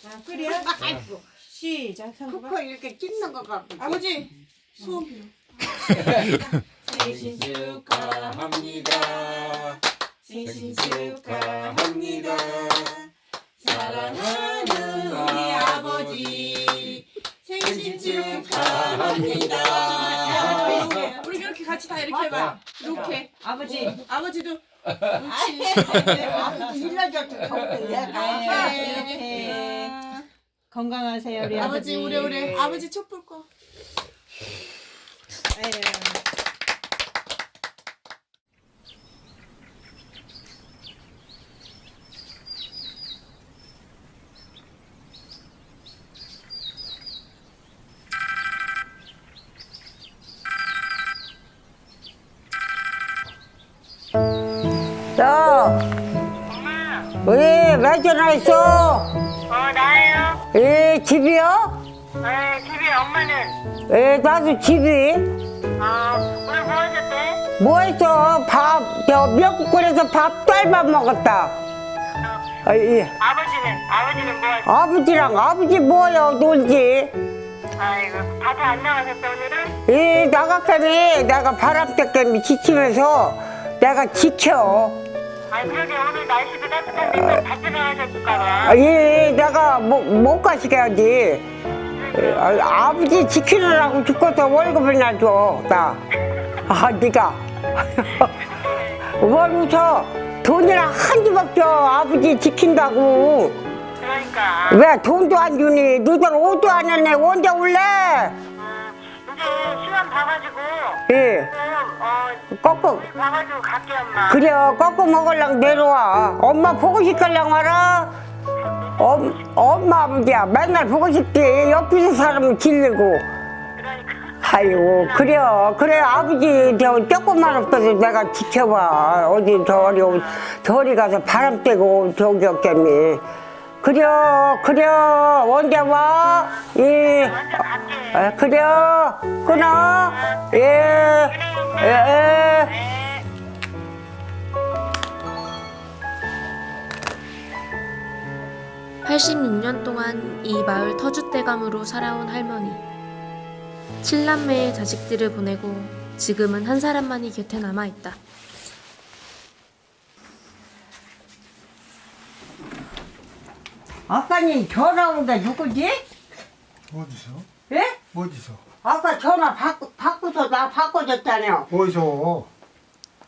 자, 끓여. 시작. 성구가. 코코 이렇게 찍는 거 같고. 아버지 소원 빌어. 생신 축하합니다. 생신 축하합니다. 사랑하는 우리 아버지 생신 축하합니다. 우리 이렇게 같이 다 이렇게 해봐. 이렇게 아버지 아버지도. 네, 건강하세요 우리 아버지. 아버지 우리 우리 아버지 촛불 꺼. 전화했어? 어, 나예요. 예, 집이요? 네, 집에 엄마는. 예, 나도 집이. 어, 오늘 뭐 하셨대? 뭐 했어? 밥, 저, 미역국 끓여서 밥, 딸밥 먹었다. 아, 예. 아버지는? 아버지는 뭐 하셨대? 아버지랑 아버지 뭐요, 놀지? 아이고, 다들 안 나가셨어, 오늘은? 예, 나갔더니 내가 바람 때문에 지치면서 내가 지켜. 아이, 그러게 오늘 날씨도 따뜻한데 또 밖에 나가셨을까봐. 아, 예, 내가 못, 못 가시게 하지. 예, 아, 아버지 지키느라고 죽어서 월급을 나 줘, 나. 아, 니가. 뭘 웃어? 돈이랑 한 주밖에 아버지 지킨다고. 그러니까. 왜 돈도 안 주니? 너들 옷도 안 했네. 언제 올래? 음, 이제 시간 봐가지고. 예, 좀, 어, 꺾어. 봐가지고 갈게, 엄마. 그래, 꺾어 먹으려고 내려와. 엄마 보고 싶걸랑 알아? 엄, 엄마 아버지야. 맨날 보고 싶지. 옆에서 사람은 질리고. 그러니까. 아이고, 그래. 그래, 아버지, 저, 조금만 없어도 내가 지켜봐. 어디 저리, 오- 저리 가서 바람 쐬고 저기 없겠니. 그래, 그래. 언제 와? 예. 아, 그래. 끊어. 예. 예. 예. 네. 팔십육 년 동안 이 마을 터줏대감으로 살아온 할머니. 칠남매의 자식들을 보내고 지금은 한 사람만이 곁에 남아 있다. 아까님 전화 온게 누구지? 어디서? 예? 어디서? 아까 전화 바꾸, 바꾸서 나 바꿔줬잖아요. 어디서?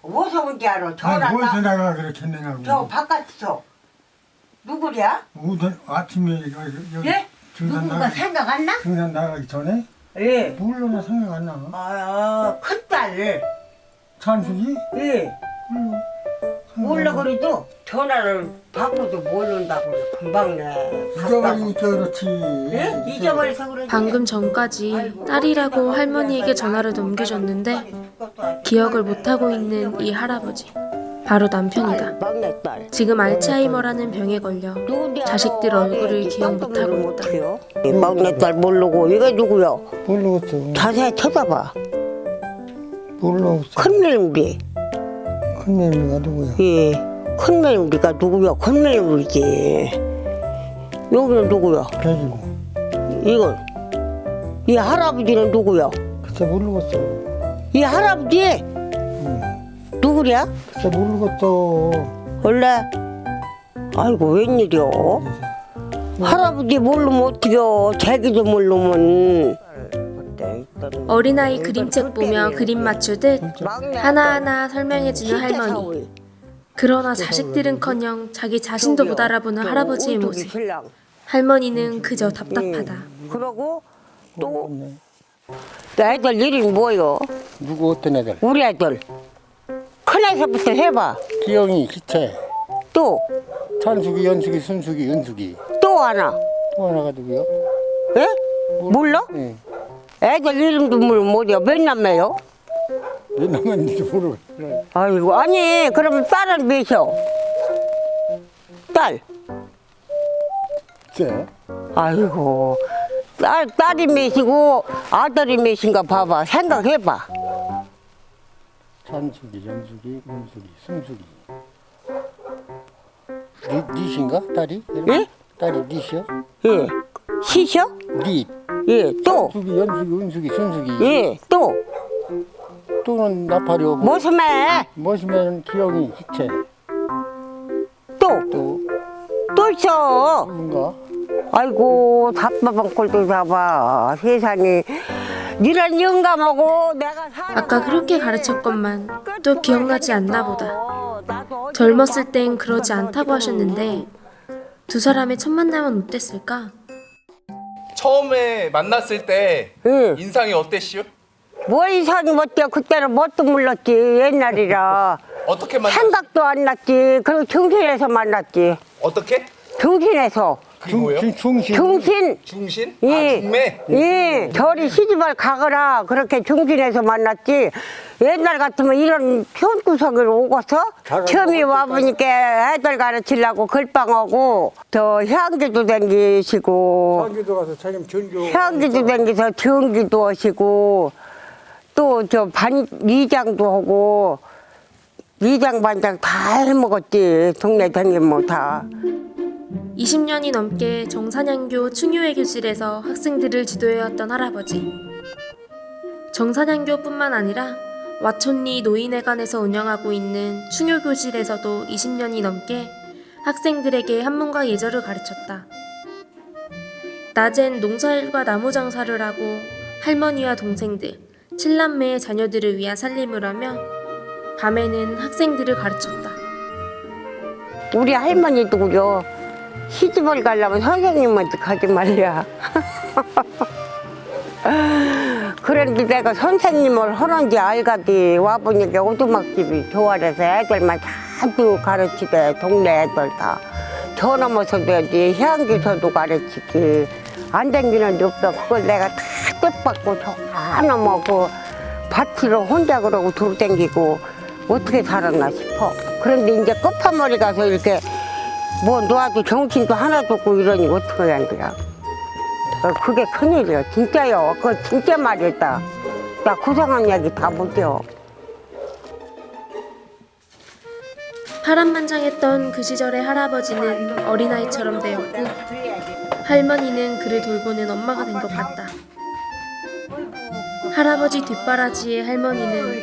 어디서 온지 알아? 전화 아니, 어디서 나, 나가 그렇게 내냐고. 저 바깥에서. 누구랴? 오늘 아침에 여기, 여기 예? 등산 나가기, 생각 안 나? 등산 나가기 전에 예. 몰라 나 생각 안 나. 아, 큰딸. 찬숙이? 예. 몰라 그래도 전화를 바꿔도 모른다고 그래. 금방 내. 잊어버리고 있어 그렇지. 예? 잊어버려서 그러지. 방금 전까지 딸이라고 할머니에게 전화를 넘겨줬는데 기억을 못하고 있는 이 할아버지. 바로 남편이다. 막내딸. 지금 알츠하이머라는 병에 걸려 자식들? 얼굴을 예, 기억 못하고 있다. 이 막내딸 모르고 이게 누구야? 모르겠어. 자세히 쳐다봐. 모르겠어. 큰매우리. 큰 놈이가 누구야? 예. 큰매우리가 누구야? 큰매우리지. 여기는 누구야? 배지고. 이건. 이 할아버지는 누구야? 글쎄 모르겠어. 이 할아버지 누구랴? 글쎄 모르겠어. 원래 아이고 웬일이야? 할아버지 모르면 어떡해요? 자기도 모르면 어린아이 그림책 보며 그림 맞추듯 하나하나 설명해주는 할머니. 그러나 자식들은커녕 자기 자신도 못 알아보는 할아버지의 모습. 할머니는 그저 답답하다. 그러고 또 애들 이름이 뭐요? 누구 어떤 애들? 우리 애들 큰 애서부터 해봐 기영이, 기태, 또또 찬숙이, 연숙이, 순숙이, 은숙이. 하나 또 하나가 누구요? 예? 몰라? 예. 애들 이름도 뭘 뭐야 몇 남매요? 몇 남았는지 모르겠어. 아이고 아니 그러면 딸은 몇이요? 딸 글쎄. 아이고 딸, 딸이 몇이고 아들이 몇인가 봐봐 생각해봐 찬숙이, 연숙이, 은숙이, 순숙이. 니, 니신가? 딸이? 예? 딸이 니시여? 예. 시셔? 니. 예. 또. 순숙이, 연숙이, 은숙이, 순숙이. 예. 또. 또는 나팔이오고. 모습에 멋이면 기영이, 희채. 또. 또 또 있어. 누군가? 아이고 답답한 꼴도 잡아. 세상에. 이런 영감하고 내가 아까 그렇게 가르쳤건만 또 기억나지 않나 보다. 젊었을 땐 그러지 않다고 하셨는데 두 사람의 첫 만남은 어땠을까? 처음에 만났을 때 응. 인상이 어땠시요? 뭐 이상이 못돼 그때는 뭣도 몰랐지 옛날이라 어떻게 만났? 생각도 안 났지 그리고 정신에서 만났지 어떻게? 정신에서 그게 뭐예요? 중, 중신. 중신 중신? 예. 아 중매? 예, 저리 시집을 가거라 그렇게 중신에서 만났지 옛날 같으면 이런 편구석을 오고서 처음에 와보니까 애들 가르치려고 글방하고 저 향기도 댕기시고 상기도 가서 자기 전교. 향기도 댕겨서 전기도 하시고 또 저 반 이장도 하고 이장 반장 다 해먹었지 동네 다니면 다 20년이 넘게 정산양교 충유회 교실에서 학생들을 지도해왔던 할아버지. 정산양교뿐만 아니라 와촌리 노인회관에서 운영하고 있는 충효 교실에서도 20년이 넘게 학생들에게 한문과 예절을 가르쳤다. 낮엔 농사일과 나무 장사를 하고 할머니와 동생들, 칠남매의 자녀들을 위한 살림을 하며 밤에는 학생들을 가르쳤다. 우리 할머니도 그려 시집을 가려면 선생님한테 가지 말랴 그런데 내가 선생님을 하는지 알가디 와보니까 오두막집이 교활해서 애들만 다도 가르치대 동네 애들 다저 넘어서도 해야지 향기서도 가르치지 안 댕기는 데 없어 그걸 내가 다 뜻받고 저 하나 먹고 밭으로 혼자 그러고 돌아댕기고 어떻게 살았나 싶어. 그런데 이제 끝판머리 가서 이렇게 뭐 놓아도 정신도 하나도 없고 이러니 어떻게 해야? 되냐 어, 그게 큰일이야. 진짜요. 그거 진짜 말이다. 나 고상한 이야기 다 못해요. 파란만장했던 그 시절의 할아버지는 어린아이처럼 되었고 할머니는 그를 돌보는 엄마가 된 것 같다. 할아버지 뒷바라지의 할머니는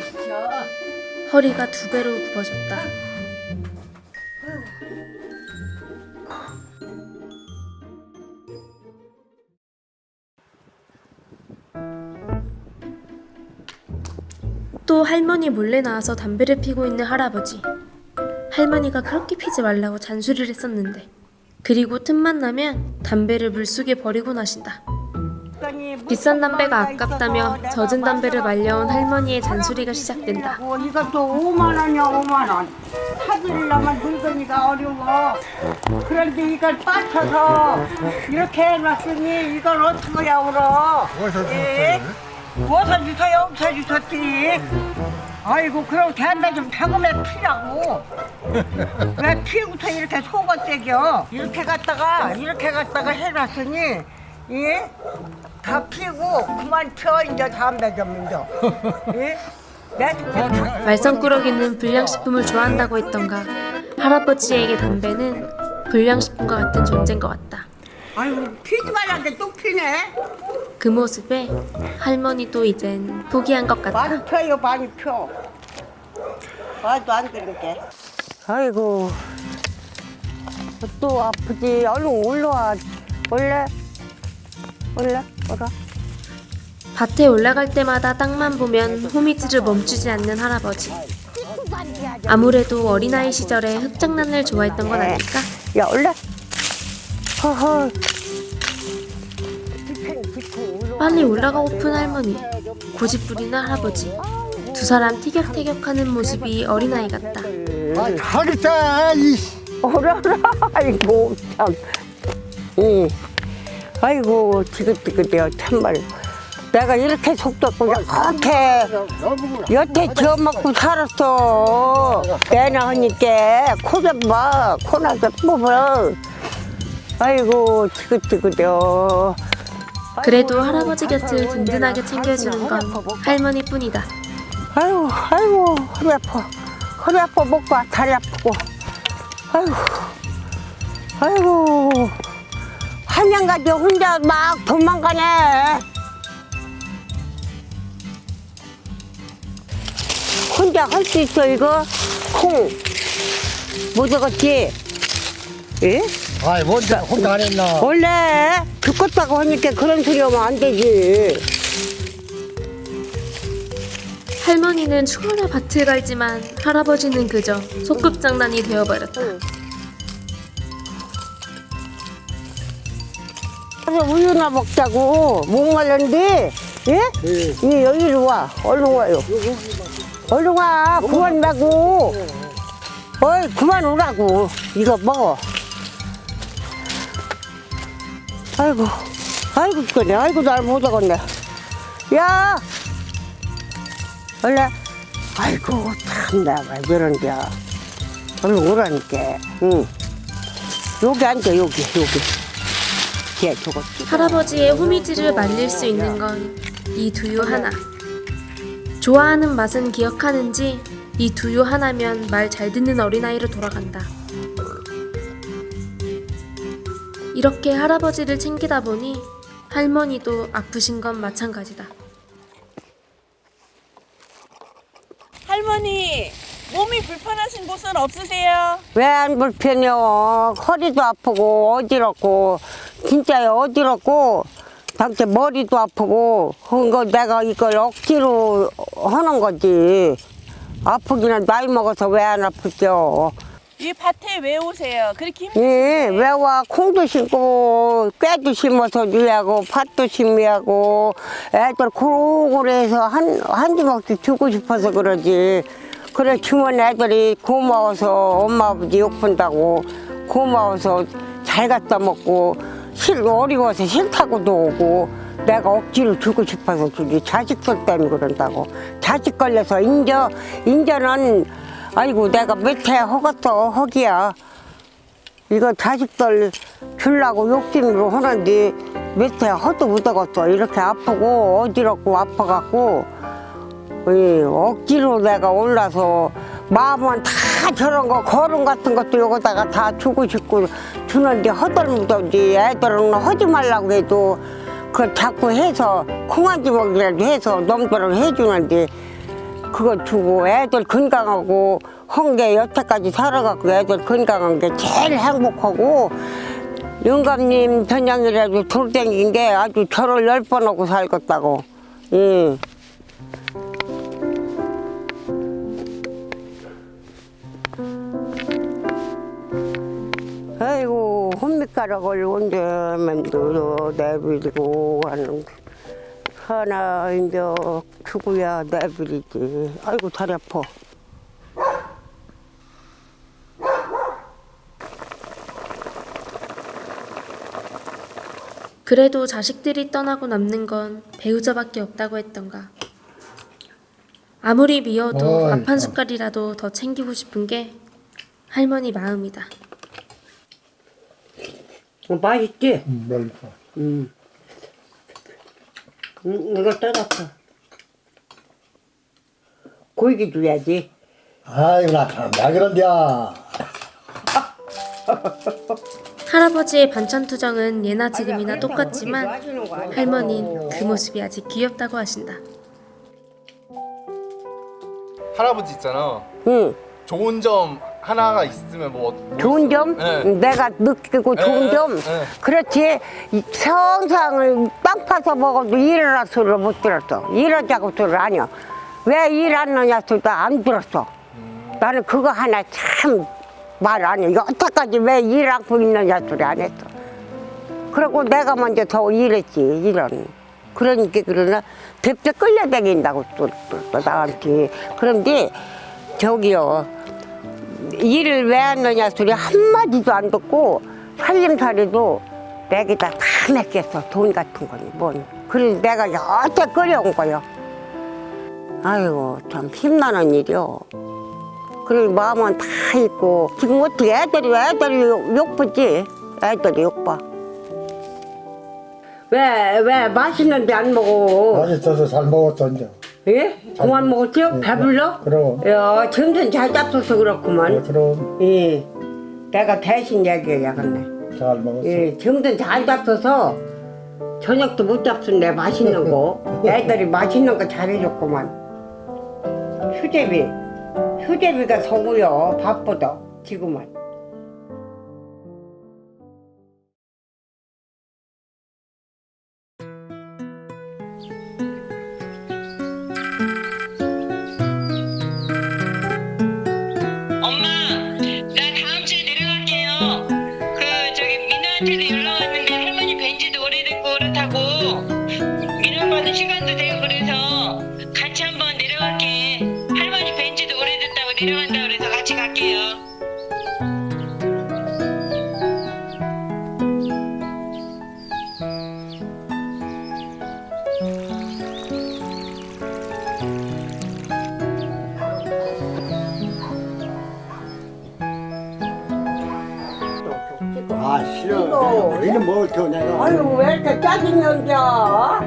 허리가 두 배로 굽어졌다. 또 할머니 몰래 나와서 담배를 피고 있는 할아버지. 할머니가 그렇게 피지 말라고 잔소리를 했었는데 그리고 틈만 나면 담배를 물속에 버리고 나신다. 비싼 담배가 아깝다며 젖은 담배를 말려온 할머니의 잔소리가 시작된다. 어, 이것도 5만 원이야 5만 원 사들려면 늙은이가 어려워 그런데 이걸 빠쳐서 이렇게 해놨으니 이걸 어떻게 해야 울어 예? 무엇을 주세요 없어 주셨지 아이고 그럼 담배 좀 타금에 피라고 왜 피부터 이렇게 속옷대겨 이렇게 갖다가 이렇게 갖다가 해놨으니 예? 다 피고 그만 펴 이제 담배 좀 이제 예? 내 말썽꾸러기는 불량식품을 좋아한다고 했던가 할아버지에게 담배는 불량식품과 같은 존재인 것 같다. 아이고 피지 말라는데 또 피네? 그 모습에 할머니도 이젠 포기한 것 같다. 많이 펴요 많이 펴. 말도 안 되는 게 아이고. 또 아프지. 얼른 올라와. 올래? 올래? 올라. 밭에 올라갈 때마다 땅만 보면 호미질을 멈추지 않는 할아버지. 아무래도 어린아이 시절에 흙장난을 좋아했던 건 아닐까? 야 올래 허허 빨리 올라가고픈 할머니, 고집부리는 할아버지. 두 사람 티격태격하는 모습이 어린아이 같다. 아, 하겠다, 이. 오라라 아이고 참 이. 아이고 지긋지긋해요 참말 내가 이렇게 속도고 이렇게 여태 지어먹고 살았어 내나 하니까 코좀 코나서 뽑어 아이고 지긋지긋해요 그래도 할아버지 곁을 든든하게 챙겨주는 건 할머니뿐이다. 아이고 아이고 허리 아파. 허리 아파 목과 다리 아프고. 아이고 아이고. 한양 가지고 혼자 막 도망가네. 혼자 할 수 있어 이거? 콩못 적었지 예? 아이 혼자 혼자 안 했나? 원래 죽겠다고 하니까 그런 소리 하면 안 되지. 할머니는 추워라 밭을 갈지만 할아버지는 그저 소꿉장난이 되어버렸다. 그래서 우유나 먹자고. 목말랐는데? 예? 예. 이 여기로 와. 얼른 와요. 얼른 와. 그만 말고. 어이 그만 오라고. 이거 먹어 아이고 아이고 죽겠네 아이고 날못 먹었네. 야! 원래 아이고 참 내가 왜 그런데야. 얼른 오라니까. 응. 여기 앉아 여기 여기. 걔 저거 할아버지의 호미질을 말릴 수 있는 건 이 두유 하나. 좋아하는 맛은 기억하는지 이 두유 하나면 말 잘 듣는 어린아이로 돌아간다. 이렇게 할아버지를 챙기다 보니 할머니도 아프신 건 마찬가지다. 할머니 몸이 불편하신 곳은 없으세요? 왜 안 불편해요? 허리도 아프고 어지럽고 진짜 어지럽고 당체 머리도 아프고 그거 내가 이걸 억지로 하는 거지 아프기는 나이 먹어서 왜 안 아프죠? 이 밭에 왜 오세요? 그렇게 힘 예, 왜와 콩도 심고 깨도 심어서 주야고 팥도 심으야고 애들 고루고루해서 한, 한 주먹씩 주고 싶어서 그러지. 그래 주면 애들이 고마워서 엄마 아버지 욕 본다고 고마워서 잘 갖다 먹고 싫 어려워서 싫다고도 오고 내가 억지로 주고 싶어서 주지. 자식들 때문에 그런다고. 자식 걸려서 인저 인저는 아이고 내가 몇해 허갔어 허기야. 이거 자식들 주려고 욕심으로 하는데 밑에 허도 묻어갔어. 이렇게 아프고 어지럽고 아파갖고. 이 억지로 내가 올라서 마음은 다 저런 거 거름 같은 것도 여기다가 다 주고 싶고 주는데 허덜무더지 애들은 하지 말라고 해도 그 자꾸 해서 콩한 주먹이라도 해서 놈들을 해주는데 그거 주고 애들 건강하고 헌게 여태까지 살아갖고 애들 건강한 게 제일 행복하고 영감님 전장이라도 돌댕긴 게 아주 저를 열 번 하고 살겠다고 예. 아이고 혼미가락을 언제면 또 내비리고 하는 하나 이제 죽어야 내비리지 아이고 다리 아파 그래도 자식들이 떠나고 남는 건 배우자밖에 없다고 했던가. 아무리 미워도 어이, 밥 한 숟갈이라도 더 챙기고 싶은 게 할머니 마음이다. 어, 맛있지? 음, 맛있어. 음. 음, 이거 떠났어 고기 줘야지 아이고 나나 그런데야 할아버지의 반찬 투정은 예나 지금이나 똑같지만 할머니는 그 모습이 아직 귀엽다고 하신다. 할아버지 있잖아. 응. 좋은 점 하나가 있으면 뭐, 뭐 좋은 있어? 점? 네. 내가 느끼고 좋은 네, 점? 네. 그렇지. 이 평상을 빵 파서 먹어도 일어나 소리를 못 들었어. 일하자고 소리를 안 해. 왜일안 하냐 소리도 안 들었어. 나는 그거 하나 참 말 안 해. 여태까지 왜 일 하고 있느냐 소리 안 했어. 그리고 내가 먼저 더 일했지, 이런. 그러니까 그러나 대표 끌려다닌다고 또, 또, 또 나한테. 그런데 저기요. 일을 왜안 하냐 소리 한마디도 안 듣고 살림살이도 내기다 다 맡겼어 돈 같은 거니 뭔. 그래서 내가 여태 끓여온 거요. 아이고 참 힘나는 일이요. 그래 마음은 다 있고. 지금 어떻게 애들이 애들이 욕- 욕보지? 애들이 욕봐. 왜 왜 맛있는데 안 먹어? 맛있어서 잘 이제 예? 그만 먹었죠? 배불러? 그럼 야 점점 잘 잡숴서 그렇구만 그럼 예. 내가 대신 얘기해야 근데. 잘 먹었어. 예, 정든 잘 잡숴서 저녁도 못 잡수네 맛있는 거. 애들이 맛있는 거 잘해줬구만. 휴제비, 휴제비가 서구요 밥보다 지금은. 아 싫어. 이는 뭐더 내가. 아유 왜 이렇게 짜증난겨?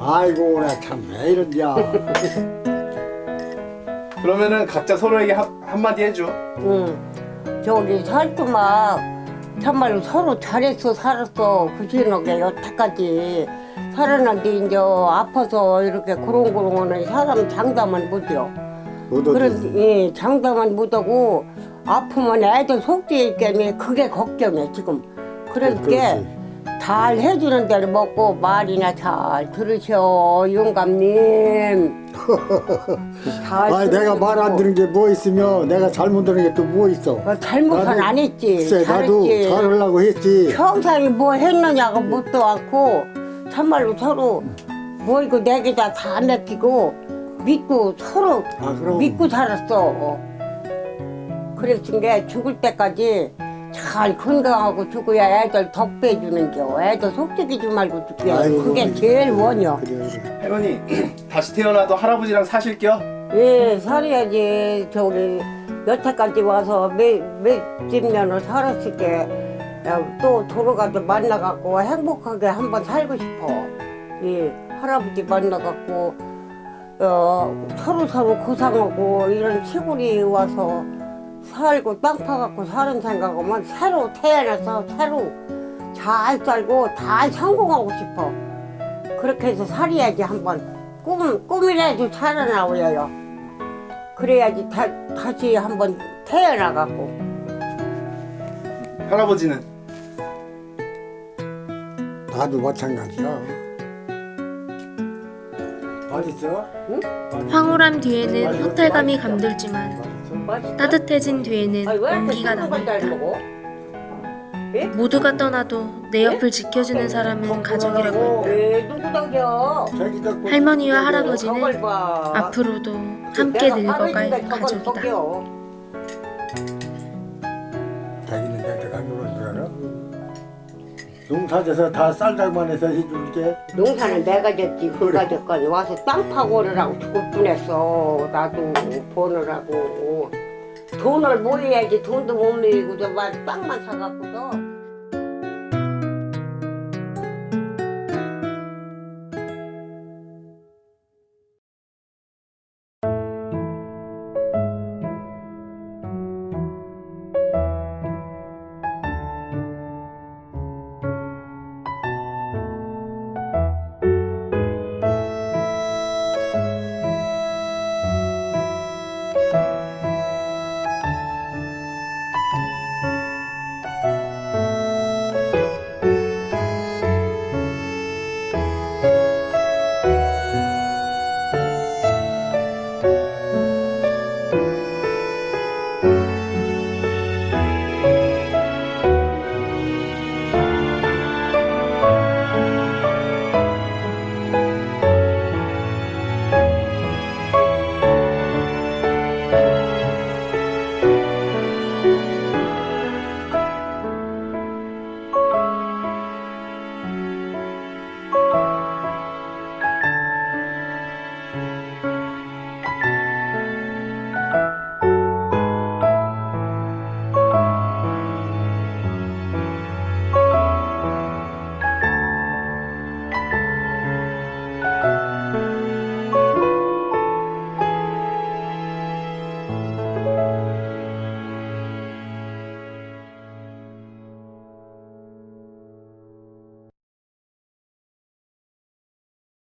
아이고 나 참 왜 이런디야. 그러면은 각자 서로에게 한, 한마디 해줘. 응. 저기 살도막 정말로 서로 잘했어 살았어 그지너게 여태까지 살아난데 이제 아파서 이렇게 고롱고롱하는 사람 장담은 못해요. 그런 예, 장담은 못하고 아프면 애들 속죄 때문에 그게 걱정이야 지금. 그러니까 그렇지. 잘 해주는 대로 먹고 말이나 잘 들으셔 영감님. 잘 아니 내가 말 안. 들은 게 뭐 있으며 내가 잘못 들은 게 또 뭐 있어. 어, 잘못은 나도- 안 했지. 글쎄 나도 잘했지. 잘하려고 했지. 평상이 뭐 했느냐가 묻도 않고 참말로 서로 뭐 이거 내게다 다 맡기고 믿고 서로 아, 그럼. 믿고 살았어. 그랬은 게 죽을 때까지 잘 건강하고 죽어야 애들 덕배해주는 겨. 애들 속삭이지 말고 죽여. 아이고, 그게 그래. 제일 원이여. 그래 그래. 할머니 다시 태어나도 할아버지랑 사실겨? 예, 살아야지. 저기 여태까지 와서 몇, 몇십 년을 살았을 게또 돌아가서 만나갖고 행복하게 한번 살고 싶어. 예, 할아버지 만나갖고 어, 서로 서로 고상하고 이런 시골이 와서 살고 땅 파갖고 사는 생각하면 새로 태어나서 새로 잘 살고 다 성공하고 싶어. 그렇게 해서 살아야지 한번 꿈 꿈이라도 살아나오여요. 그래야지 다, 다시 한번 태어나갖고 할아버지는 나도 마찬가지야. 맛있어? 황홀함 뒤에는 허탈감이 감돌지만 따뜻해진 뒤에는 온기가 남아있다. 먹어? 모두가 떠나도 내 옆을 지켜주는 사람은 가족이라고 했다. 덕분에 할머니와 할아버지는. 앞으로도 함께 내가 늙어갈 가족이다. 자기는 내가 안 놀은 줄 알아? 농사져서 다 쌀장만 해서 해줄게. 농사는 내가 졌지. 그가 졌거니 와서 땅 파고 오느라고 죽을 뻔했어 나도 보느라고 돈을 모여야지 돈도 못 모이고 저만 땅만 사갖고서